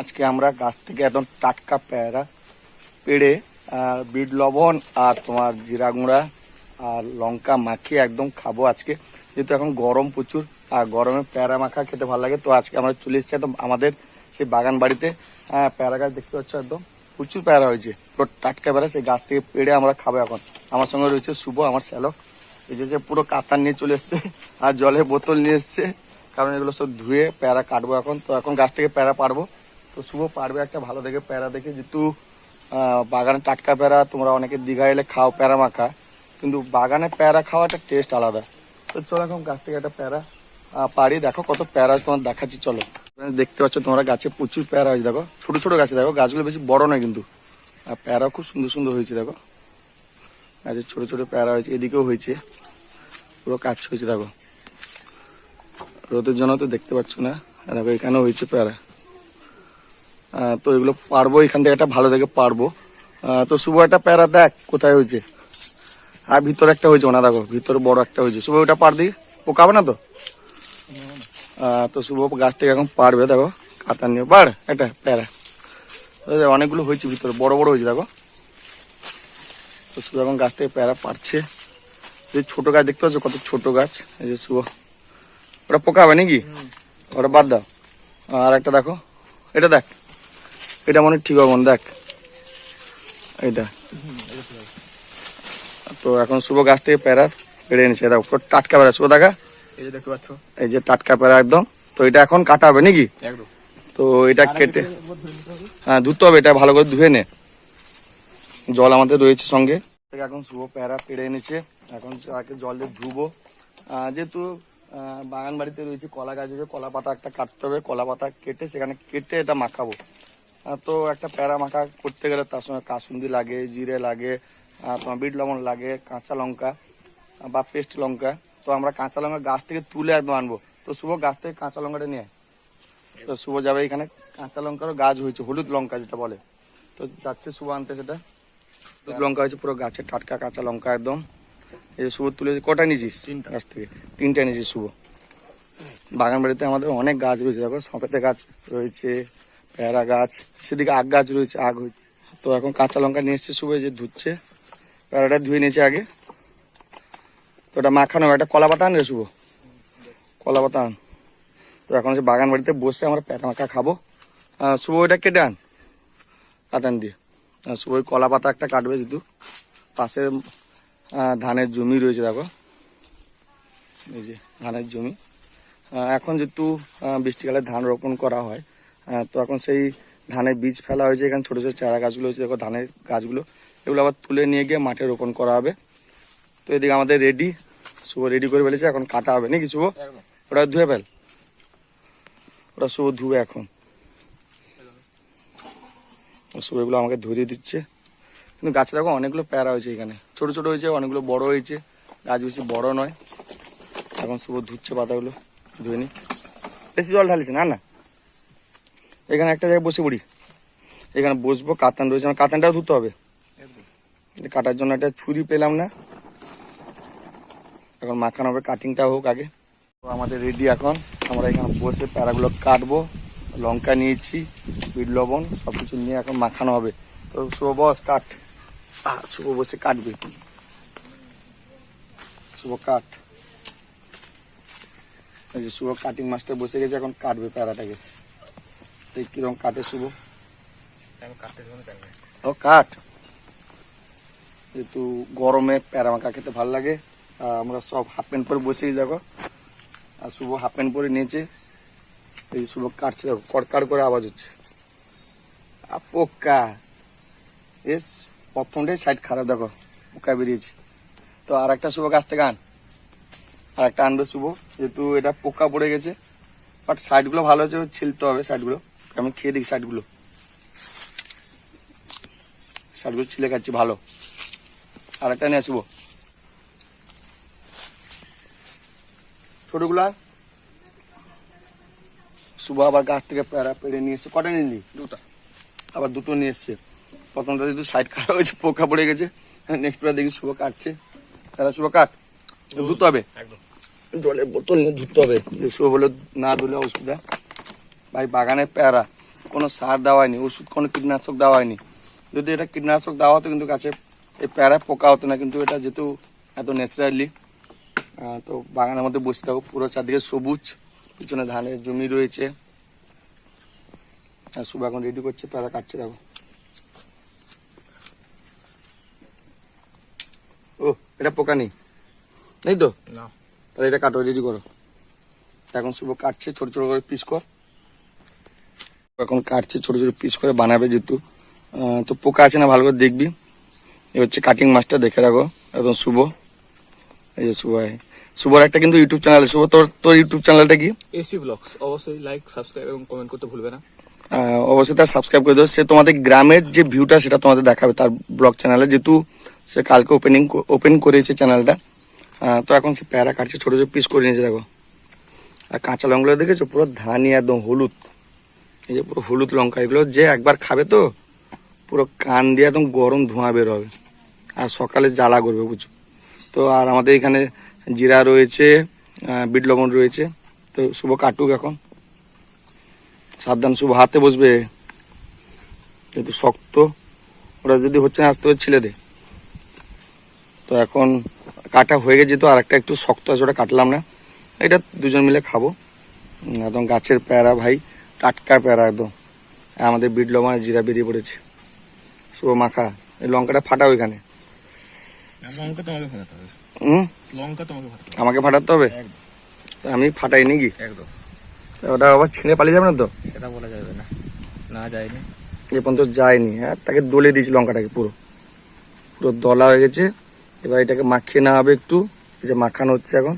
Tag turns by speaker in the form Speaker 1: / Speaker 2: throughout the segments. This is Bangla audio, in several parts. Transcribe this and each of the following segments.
Speaker 1: আজকে আমরা গাছ থেকে একদম টাটকা পেয়ারা, পেড়ে বিট লবণ আর তোমার জিরা গুঁড়া আর লঙ্কা মাখিয়ে একদম খাব আজকে। যেহেতু এখন গরম প্রচুর, আর গরমে পেয়ারা মাখা খেতে ভালো লাগে, তো আজকে আমরা চলে এসেছি একদম আমাদের সেই বাগান বাড়িতে। হ্যাঁ পেয়ারা গাছ দেখতে পাচ্ছ একদম, প্রচুর পেয়ারা হয়েছে, পুরো টাটকা পেয়ারা, সেই গাছ থেকে পেড়ে আমরা খাব এখন। আমার সঙ্গে রয়েছে শুভ, আমার শ্যালক যে পুরো কাতার নিয়ে চলে এসছে, আর জলের বোতল নিয়ে এসছে। কারণ এগুলো সব ধুয়ে প্যারা কাটবো এখন। তো এখন গাছ থেকে প্যারা পারব তো শুভ, পারবে একটা ভালো দেখে প্যারা দেখে। যেহেতু বাগানে টাটকা প্যারা, তোমরা অনেকে দীঘা এলে খাও প্যারা মাখা। কিন্তু বাগানে প্যারা খাওয়াটা টেস্ট আলাদা। তো চলো এখন গাছ থেকে একটা প্যারা পারি দেখো কত প্যারা তোমার দেখাচ্ছি, চলো। দেখতে পাচ্ছ তোমরা গাছে প্রচুর প্যারা হয়েছে, দেখো। ছোট ছোট গাছে, দেখো। গাছগুলো বেশি বড় নয় কিন্তু। আর প্যারা খুব সুন্দর সুন্দর হয়েছে, দেখো। গাছে ছোট ছোট প্যারা হয়েছে, এদিকেও হয়েছে। পুরো কাজ হয়েছে, দেখো। রোদের জন্য তো দেখতে পাচ্ছ না। দেখো এখানে হয়েছে প্যারা। তো এগুলো পারব, এখান থেকে একটা ভালো দেখে পারব। তো শুভ একটা প্যারা দেখ, কোথায় হয়েছে। আর ভিতরে একটা হয়েছে ওনা দেখো, ভিতরে বড় একটা হয়েছে। শুভ, ওটা পার দিই পোকাবে না তো? তো শুভ গাছ থেকে এখন পারবে, দেখো কাতার নিয়ে। পার একটা প্যারা। অনেকগুলো হয়েছে ভিতরে, বড় বড় হয়েছে, দেখো। তো শুভ এখন গাছ থেকে প্যারা পারছে। এই ছোট গাছ দেখতে পাচ্ছ, কত ছোট গাছ। এই যে শুভ। ওটা পোকা হবে নাকি? ওটা বাদ দাও। আর একটা দেখো। এটা দেখ। এটা মনে ঠিক হবে দেখ। এটা তো এখন শুভ গাছ থেকে প্যারা পেড়ে এনেছে। দেখো পুরো টাটকা প্যারা। শুভ দেখা।
Speaker 2: এই যে দেখতে পাচ্ছ।
Speaker 1: এই যে টাটকা প্যারা একদম। তো এটা এখন কাটা হবে নাকি? তো এটা কেটে হ্যাঁ ধুতে হবে। এটা ভালো করে ধুয়ে নে। জল আমাদের রয়েছে সঙ্গে। এখন শুভ প্যারা পেড়ে এনেছে। এখন তাকে জল দিয়ে ধুবো। যেহেতু বাগান বাড়িতে রয়েছে কলা গাছ, রয়েছে কলা পাতা একটা কাটতে হবে, কলা পাতা কেটে সেখানে কেটে এটা মাখাবো। তো একটা প্যারা মাখা করতে গেলে তার সঙ্গে কাসুন্দি লাগে, জিরে লাগে তোমার বিট লবণ লাগে, কাঁচা লঙ্কা বা পেস্ট লঙ্কা। তো আমরা কাঁচা লঙ্কা গাছ থেকে তুলে একদম আনব। তো শুভ, গাছ থেকে কাঁচা লঙ্কাটা নিয়ে তো শুভ যাবে এখানে। কাঁচা লঙ্কারও গাছ হয়েছে, হলুদ লঙ্কা যেটা বলে। তো যাচ্ছে শুভ আনতে সেটা। হলুদ লঙ্কা হয়েছে পুরো গাছের টাটকা কাঁচা লঙ্কা একদম। এই যে শুভ তুলে কটা নিয়েছিস?
Speaker 2: তিনটা।
Speaker 1: গাছ থেকে। তিনটা নিয়েছিস শুভ। বাগান বাড়িতে আমাদের অনেক গাছ রয়েছে দেখো সঁপেতে গাছ রয়েছে পেয়ারা গাছ সেদিকে আগ গাছ রয়েছে আগ হয়েছে। তো এখন কাঁচা লঙ্কা নিয়ে এসছে শুভ যে ধুচ্ছে। পেয়ারাটা ধুয়ে নিয়েছে আগে। তো ওটা মাখানো একটা কলা পাতা আন রে শুভ? কলা পাতা আন। তো এখন হচ্ছে বাগান বাড়িতে বসে আমরা পেটা মাখা খাব। শুভ ওইটা কেটে আন। কাটান দিয়ে। শুভ ওই কলা পাতা একটা কাটবে যেহেতু। পাশে ধানের জমি রয়েছে দেখো। এই যে ধানের জমি। এখন যেহেতু বৃষ্টিকালে ধান রোপণ করা হয় তো এখন সেই ধানের বীজ ফেলা হয়েছে এখানে ছোটো ছোটো চারা গাছগুলো হয়েছে দেখো ধানের গাছগুলো। এগুলো আবার তুলে নিয়ে গিয়ে মাঠে রোপণ করা হবে। তো এদিকে আমাদের রেডি শুভ রেডি করে ফেলেছে এখন কাটা হবে। নাকি শুভ? ওটা ধুয়ে ফেল। ওটা শুভ ধুবে এখন। ও শুভ এগুলো আমাকে ধরিয়ে দিচ্ছে। কিন্তু গাছে দেখো অনেকগুলো প্যারা হয়েছে এখানে। ছোট ছোট হয়েছে অনেকগুলো বড় হয়েছে। গাছ বেশি বড় নয়। এখন শুভ ধুচ্ছে পাতাগুলো ধুয়ে নি। বেশি জল ঢালিছে না না। এখানে একটা জায়গায় বসে পড়ি। এখানে বসবো কাতান রয়েছে। আমার কাতানটাও ধুতে হবে। কাটার জন্য একটা ছুরি পেলাম না। এখন মাখানো হবে কাটিংটা হোক আগে। তো আমাদের রেডি এখন। আমরা এখানে বসে প্যারাগুলো কাটবো। লঙ্কা নিয়েছি বিট লবণ সব কিছু নিয়ে এখন মাখানো হবে। তো শুভ বস কাট। আহ, শুভ বসে কাটবে শুভ কাট এই যে শুভ কাটিং মাস্টার বসে গেছে এখন কাটবে প্যারাটাকে তো কীরকম কাটে শুভ। ও কাঠ যেহেতু গরমে প্যারা মাখা খেতে ভালো লাগে। আমরা সব হাফ প্যান্ট পরে বসেই দেখো। আর শুভ হাফ প্যান্ট পরে নিয়েছে। এই যে শুভ কাটছে দেখো কড়কাড় করে আওয়াজ হচ্ছে। আ, পোকা। এস প্রথমটাই সাইড খারাপ, দেখো পোকা বেরিয়েছে। তো আর একটা শুভ গাছ থেকে আন। আর একটা আনবে শুভ, যেহেতু এটা পোকা পড়ে গেছে। বাট সাইডগুলো ভালো হচ্ছে ছিলতে হবে সাইডগুলো আমি খেয়ে দেখি সাইডগুলো শার্টগুলো ছিলে খাচ্ছি, ভালো। আর একটা নিয়ে আসব ছোটগুলা। শুভ আবার গাছ থেকে প্যারা পেড়ে নিয়ে এসছে। কটা নিলি?
Speaker 2: দুটা।
Speaker 1: আবার দুটো নিয়ে এসছে। প্রথমটা যেহেতু সাইড খারাপ হয়েছে পোকা পড়ে গেছে নেক্সট বার দেখি শুভ কাটছে। তারা শুভ কাট ধুতে হবে? জলের বোতল নিয়ে ধুতে হবে। শুভ বলে না ধুলে অসুবিধা ভাই বাগানে প্যারা কোনো সার দেওয়া হয়নি ওষুধ কোনো কীটনাশক দেওয়া হয়নি। যদি এটা কীটনাশক দেওয়া হতো কিন্তু গাছে এই প্যারা পোকা হতো না কিন্তু এটা যেহেতু এত ন্যাচারালি তো বাগানের মধ্যে বসে থাকো পুরো চারদিকে সবুজ পিছনে ধানের জমি রয়েছে। আর শুভ এখন রেডি করছে প্যারা কাটছে দেখো। ও এটা পোকা নেই। নেই তো?
Speaker 2: না।
Speaker 1: তাহলে এটা কাটো রেডি করো। এখন শুভ কাটছে ছোট ছোট করে পিস কর। এখন কাটছে ছোট ছোট পিস করে বানাবে যেহেতু। তো পোকা আছে না ভালো করে দেখবি। এই হচ্ছে কাটিং মাছটা দেখে রাখো। একদম শুভ। এই যে শুভ। শুভর একটা কিন্তু ইউটিউব চ্যানেল শুভ তোর তোর ইউটিউব চ্যানেলটা কি?
Speaker 2: এসপি ব্লগস অবশ্যই লাইক সাবস্ক্রাইব এবং কমেন্ট করতে ভুলবে না।
Speaker 1: অবশ্যই তার সাবস্ক্রাইব করে দিও। সে তোমাদের গ্রামের যে ভিউটা সেটা তোমাদের দেখাবে তার ব্লগ চ্যানেলে যেহেতু সে কালকে ওপেনিং ওপেন করেছে চ্যানেলটা তো এখন সে প্যারা কাটছে, ছোটো ছোটো পিস করে নিয়েছে, দেখো। আর কাঁচা লঙ্কাগুলো দেখেছ? পুরো ধানি একদম হলুদ। এই যে পুরো হলুদ লঙ্কা, এগুলো যে একবার খাবে তো, পুরো কান দিয়ে একদম গরম ধোঁয়া বের হবে। আর সকালে জ্বালা করবে, বুঝছ? তো আর আমাদের এখানে জিরা রয়েছে বিট লবণ রয়েছে। তো শুভ কাটুক এখন। সাবধান, শুভ হাতে বসবে। যেহেতু শক্ত। ওরা যদি হচ্ছে না, আস্তে করে ছিলে দে। তো এখন কাটা হয়ে গেছে তো আর একটা একটু শক্ত আছে ওটা কাটলাম না। এটা দুজন মিলে খাব। একদম গাছের প্যারা ভাই টাটকা প্যারা একদম। আমাদের বিট লবণের জিরা বেরিয়ে পড়েছে। শুভ মাখা। এই লঙ্কাটা
Speaker 2: ফাটা হবে।
Speaker 1: আমাকে ফাটাতে হবে? আমি ফাটাই নাকি
Speaker 2: একদম।
Speaker 1: ওটা আবার ছিঁড়ে পালিয়ে যাবে না তো?
Speaker 2: সেটা বলা যাবে না। না যায়নি।
Speaker 1: এ পর্যন্ত যায়নি। হ্যাঁ তাকে দলে দিয়েছি লঙ্কাটাকে পুরো। পুরো দলা হয়ে গেছে। এবার এটাকে মাখিয়ে নেওয়া হবে একটু। যে মাখানো হচ্ছে এখন।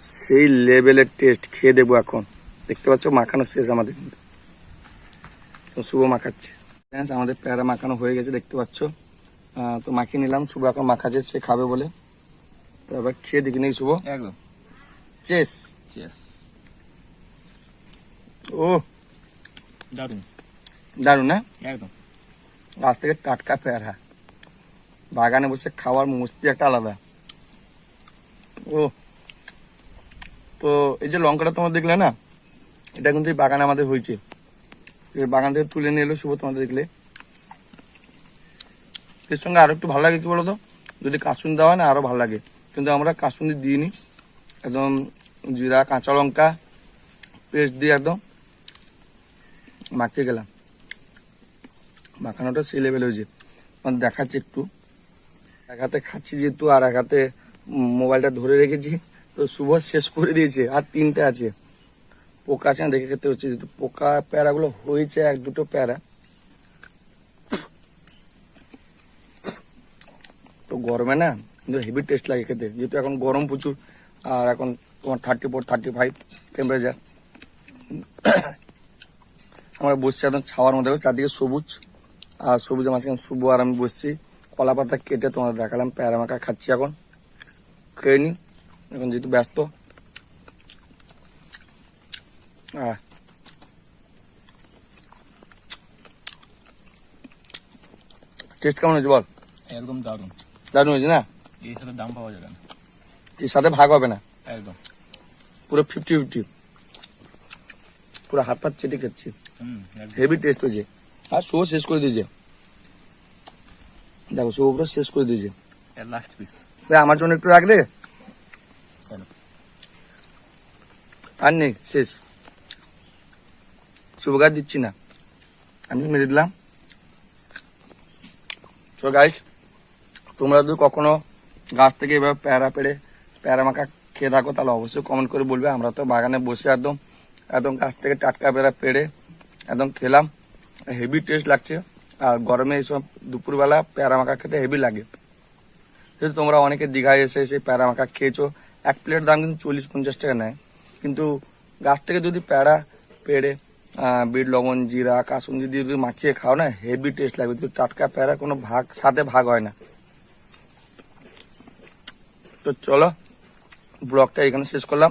Speaker 1: সেই লেভেলের টেস্ট খেয়ে দেবো এখন। দেখতে পাচ্ছ মাখানো শেষ আমাদের কিন্তু। শুভ মাখাচ্ছে। আমাদের প্যারা মাখানো হয়ে গেছে দেখতে পাচ্ছ। তো মাখিয়ে নিলাম। শুভ এখন মাখাচ্ছে সে খাবে বলে। তো এবার খেয়ে দেখি নাকি শুভ।
Speaker 2: একদম।
Speaker 1: চেস
Speaker 2: চেস
Speaker 1: ও।
Speaker 2: দারুণ
Speaker 1: দারুণ না
Speaker 2: একদম।
Speaker 1: গাছ থেকে টাটকা পেয়ারা। বাগানে বসে খাওয়ার মস্তি একটা আলাদা। ও। তো এই যে লঙ্কাটা তোমার দেখলে না, এটা কিন্তু এই বাগানে আমাদের হয়েছে। বাগান থেকে তুলে নিয়ে এলো, শুভ তোমাদের দেখলে। এর সঙ্গে আরও একটু ভালো লাগে কি বলতো? যদি কাসুন দেওয়া হয় না, আরও ভালো লাগে। কিন্তু আমরা কাসুন্দি দিইনি। একদম জিরা, কাঁচা লঙ্কা, পেস্ট দিয়ে একদম মাখিয়ে গেলাম। মাখানোটা সেই লেভেল হয়েছে। দেখাচ্ছি একটু। এক হাতে খাচ্ছি যেহেতু, আর এক হাতে মোবাইলটা ধরে রেখেছি। তো শুভ শেষ করে দিয়েছে, আর তিনটে আছে। পোকা আছে দেখে খেতে হচ্ছে। যেহেতু পোকা প্যারাগুলো হয়েছে, এক দুটো প্যারা। তো গরমে না, কিন্তু হেভি টেস্ট লাগে খেতে। যেহেতু এখন গরম প্রচুর, আর এখন তোমার thirty four thirty five temperature আমরা বসছি একদম ছাওয়ার মধ্যে চারদিকে সবুজ। আর সবুজের মাঝখানে শুভ আর আমি বসছি। কলা পাতা কেটে তোমাদের দেখালাম প্যারা মাখা খাচ্ছি এখন। খেয়ে নি এখন যেহেতু ব্যস্ত। টেস্ট কেমন হয়েছে বল?
Speaker 2: একদম দারুণ।
Speaker 1: দারুণ হয়েছে না?
Speaker 2: এর সাথে দাম পাওয়া যাবে না।
Speaker 1: এর সাথে ভাগ হবে না?
Speaker 2: একদম।
Speaker 1: পুরো ফিফটি ফিফটি পুরো হাত পাত চেটে খাচ্ছি। হেভি টেস্ট হয়েছে। আর শো শেষ করে দিয়েছে। দেখো শেষ করে দিয়েছে।
Speaker 2: লাস্ট পিস
Speaker 1: আমার জন্য একটু রাখ দে
Speaker 2: কেন?
Speaker 1: আর নেই শেষ। শুভকার দিচ্ছি না। আমি মেরে দিলাম। গাইস তোমরা যদি কখনো গাছ থেকে এভাবে প্যারা পেড়ে প্যারা মাখা খেয়ে থাকো তাহলে অবশ্যই কমেন্ট করে বলবে। আমরা তো বাগানে বসে একদম একদম গাছ থেকে টাটকা পেড়া পেড়ে একদম খেলাম। হেভি টেস্ট লাগছে। আর গরমে এইসব দুপুরবেলা প্যারা মাখা খেতে হেভি লাগে। যেহেতু তোমরা অনেকে দীঘায় এসে সেই প্যারা মাখা খেয়েছো, এক প্লেট দাম কিন্তু চল্লিশ পঞ্চাশ টাকা নেয়। কিন্তু গাছ থেকে যদি প্যারা, পেড়ে বিট, লবণ, জিরা, কাসুন্দি দিয়ে যদি মাখিয়ে খাও না, হেভি টেস্ট লাগবে। কিন্তু টাটকা প্যারা কোনো ভাগ, সাথে ভাগ হয় না। তো চলো, ব্লগটা এখানে শেষ করলাম।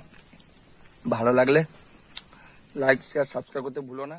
Speaker 1: ভালো লাগলে লাইক শেয়ার সাবস্ক্রাইব করতে ভুলো না।